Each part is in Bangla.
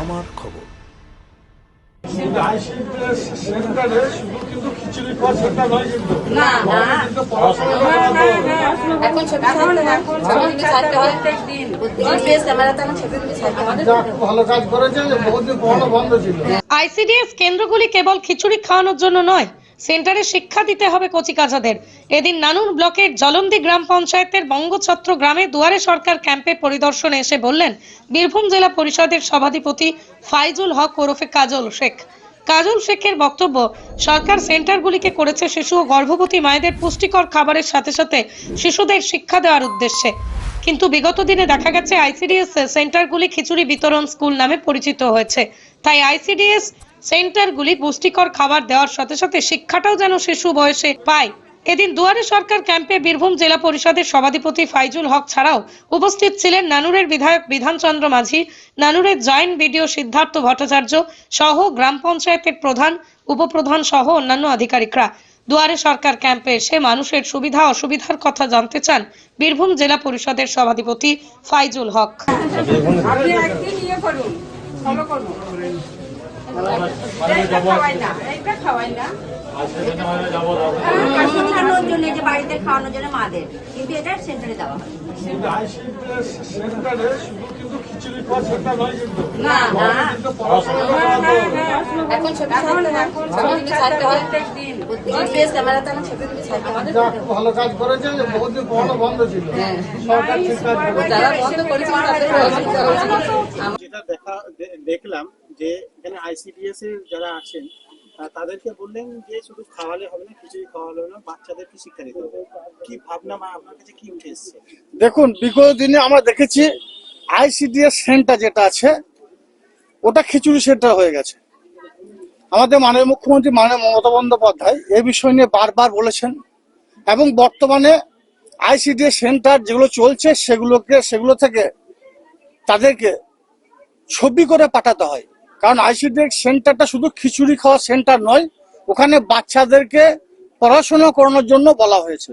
আমার খবর। আইসিডিএস কেন্দ্রগুলি কেবল খিচুড়ি খাওয়ানোর জন্য নয় সেন্টারে শিক্ষা দিতে হবে কচিকাচাদের। এদিন নানুর ব্লকের জলন্দি গ্রাম পঞ্চায়েতের বঙ্গছত্র গ্রামে দুয়ারে সরকার ক্যাম্পে পরিদর্শনে এসে বললেন, বীরভূম জেলা পরিষদের সভাধিপতি ফাইজুল হক ওরফে কাজল শেখ। কাজল শেখের বক্তব্য, সরকার সেন্টারগুলিকে করেছে শিশু ও গর্ভবতী মায়েদের পুষ্টিকর খাবারের সাথে সাথে শিশুদের শিক্ষা দেওয়ার উদ্দেশ্যে। কিন্তু বিগত দিনে দেখা গেছে, আইসিডিএস সেন্টারগুলি খিচুড়ি বিতরণ স্কুল নামে পরিচিত হয়েছে। তাই আইসিডিএস সেন্টারগুলি পুষ্টিকর খাবার দেওয়ার সাথে সাথে শিক্ষাটাও যেন শিশু বয়সে পায়। এদিন দুয়ারে সরকার ক্যাম্পে বীরভূম জেলা পরিষদের সভাধিপতি ফাইজুল হক ছাড়াও উপস্থিত ছিলেন নানুরের বিধায়ক বিধানচন্দ্র মাঝি, নানুরের জয়েন্ট বিডিও সিদ্ধার্থ ভট্টাচার্য সহ গ্রাম পঞ্চায়েতের প্রধান, উপপ্রধান সহ অন্যান্য আধিকারিকরা। দুয়ারে সরকার ক্যাম্পে এসে মানুষের সুবিধা অসুবিধার কথা জানতে চান বীরভূম জেলা পরিষদের সভাধিপতি ফাইজুল হক। খাওয়ানোর জন্য যে বাড়িতে খাওয়ানোর জন্য মাদের কিন্তু এটা সেন্টারে দেওয়া হয়। এখন হয়। হয় হয়। ভালো কাজ করেছে বহুদিন পড়ানো বন্ধ ছিল। সরকার যারা বন্ধ দে- দেখলাম যে এখানে আইসিডিএস এর যারা আছেন তাদেরকে বললেন যে শুধু খাওয়ালে হবে না, খিচুড়ি খাওয়ালে হবে না বাচ্চাদেরকে শিক্ষা দিতে হবে? কি ভাবনা বা আপনার কাছে কি উঠে এসছে? দেখুন, বিগত দিনে আমরা দেখেছি আইসিডিএস সেন্টার যেটা আছে, ওটা খিচুড়ি সেন্টার হয়ে গেছে। আমাদের মাননীয় মুখ্যমন্ত্রী মাননীয় মমতা বন্দ্যোপাধ্যায় এই বিষয় নিয়ে বারবার বলেছেন এবং বর্তমানে আইসিডিএস সেন্টার যেগুলো চলছে, সেগুলোকে, সেগুলো থেকে তাদেরকে ছবি করে পাঠাতে হয়। কারণ আইসিডিএস সেন্টারটা শুধু খিচুড়ি খাওয়া সেন্টার নয়, ওখানে বাচ্চাদেরকে পড়াশোনা করানোর জন্য বলা হয়েছে।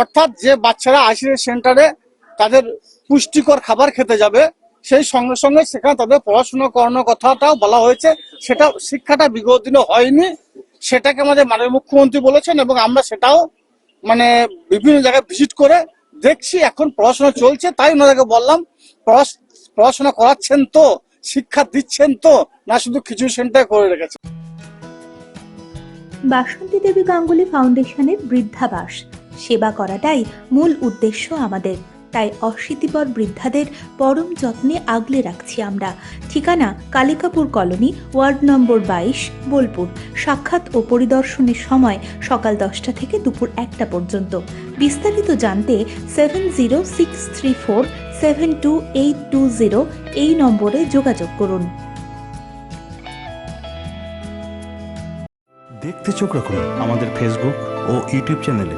অর্থাৎ যে বাচ্চারা আইসিডিএস সেন্টারে তাদের পুষ্টিকর খাবার খেতে যাবে, সেই সঙ্গে সঙ্গে সেখানে তাদের পড়াশোনা করানোর কথাটাও বলা হয়েছে। সেটা শিক্ষাটা বিগত দিনে হয়নি। সেটাকে আমাদের মাননীয় মুখ্যমন্ত্রী বলেছেন এবং আমরা সেটাও মানে বিভিন্ন জায়গায় ভিজিট করে দেখছি, এখন পড়াশোনা চলছে, তাই ওনাদেরকে বললাম পড়াশ- পড়াশোনা করাচ্ছেন তো। শিক্ষা দিচ্ছেন তো, না শুধু খিচুড়ি সেন্টার করে রেখেছে। বাসন্তী দেবী গাঙ্গুলি ফাউন্ডেশনের বৃদ্ধাবাস। সেবা করাটাই মূল উদ্দেশ্য আমাদের। তাই অশীতিপর বৃদ্ধাদের পরম যত্নে আগলে রাখছি আমরা। ঠিকানা কালিকাপুর কলোনি, ওয়ার্ড নম্বর বাইশ, বোলপুর। সাক্ষাৎ ও পরিদর্শনের সময় সকাল দশটা থেকে দুপুর একটা পর্যন্ত। বিস্তারিত জানতে seven zero six three four seven two eight two zero এই নম্বরে যোগাযোগ করুন। দেখতে চোখ রাখুন আমাদের ফেসবুক ও ইউটিউব চ্যানেলে